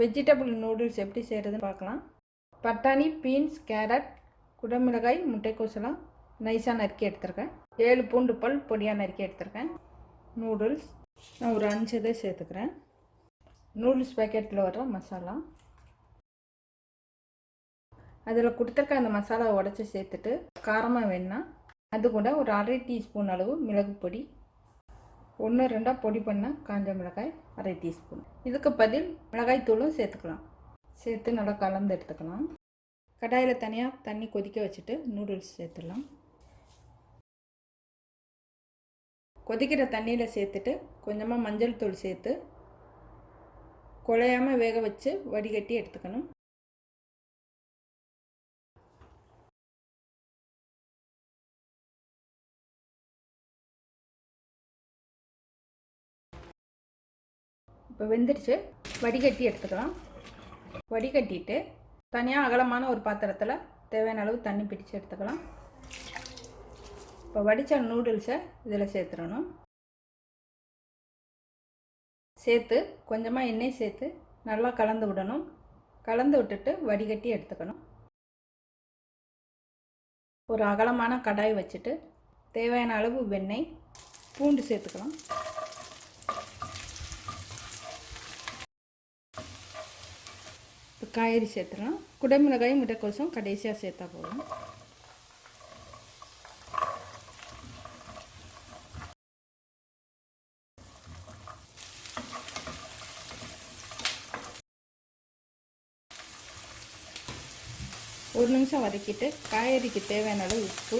Vegetable noodles எப்படி செய்கிறதுன்னு பார்க்கலாம். பட்டாணி பீன்ஸ் கேரட் குடமிளகாய் முட்டைக்கோசெல்லாம் நைஸாக நறுக்கி எடுத்துருக்கேன். ஏழு பூண்டு பல் பொடியாக நறுக்கி எடுத்திருக்கேன். நூடுல்ஸ் நான் ஒரு அஞ்சு இதை சேர்த்துக்கிறேன். நூடுல்ஸ் பேக்கெட்டில் வர்ற மசாலா. அதில் கொடுத்துருக்க அந்த மசாலாவை உடச்சி சேர்த்துட்டு காரமாக வேணுன்னா அது கூட ஒரு அரை டீஸ்பூன் அளவு மிளகு பொடி ஒன்று ரெண்டாக பொடி பண்ண காஞ்ச மிளகாய் அரை டீஸ்பூன். இதுக்கு பதில் மிளகாய் தூளும் சேர்த்துக்கலாம். சேர்த்து நல்லா கலந்து எடுத்துக்கலாம். கடாயில் தனியாக தண்ணி கொதிக்க வச்சுட்டு நூடுல்ஸ் சேர்த்துடலாம். கொதிக்கிற தண்ணியில் சேர்த்துட்டு கொஞ்சமாக மஞ்சள் தூள் சேர்த்து குழையாமல் வேக வச்சு வடிகட்டி எடுத்துக்கணும். இப்போ வெந்துடுச்சு. வடிகட்டி எடுத்துக்கலாம். வடிகட்டிட்டு தனியாக அகலமான ஒரு பாத்திரத்தில் தேவையான அளவு தண்ணி பிடிச்சு எடுத்துக்கலாம். இப்போ வடித்த நூடுல்ஸை இதில் சேர்த்துடணும். சேர்த்து கொஞ்சமாக எண்ணெய் சேர்த்து நல்லா கலந்து விடணும். கலந்து விட்டுட்டு வடிகட்டி எடுத்துக்கணும். ஒரு அகலமான கடாய் வச்சுட்டு தேவையான அளவு வெண்ணெய் பூண்டு சேர்த்துக்கலாம். காய்கறி சேர்த்துடலாம். குடமிளகாயும் முட்டைக்கோசம் கடைசியாக சேர்த்தா போதும். ஒரு நிமிஷம் வதக்கிட்டு காய்கறிக்கு தேவையான அளவு உப்பு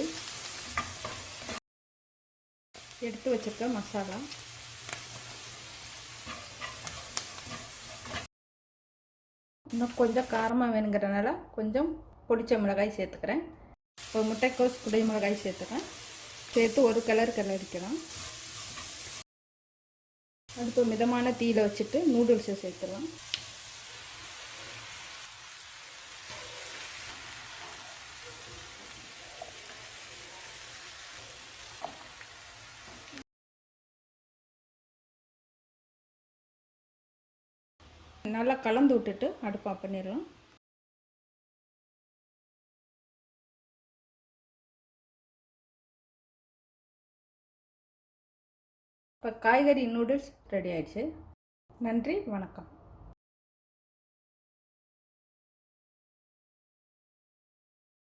எடுத்து வச்சுருக்க மசாலா. இன்னும் கொஞ்சம் காரமாக வேணுங்கிறனால கொஞ்சம் பொடிச்ச மிளகாய் சேர்த்துக்கிறேன். ஒரு முட்டைக்கோஸ் குடை மிளகாய் சேர்த்துக்கிறேன். சேர்த்து ஒரு கலர் கலரிக்கலாம் அடுத்து மிதமான தீயில் வச்சுட்டு நூடுல்ஸை சேர்த்துடலாம். நல்லா கலந்து விட்டுட்டு அடுப்பாக பண்ணிடலாம். இப்போ காய்கறி நூடுல்ஸ் ரெடி ஆயிடுச்சு. நன்றி வணக்கம்.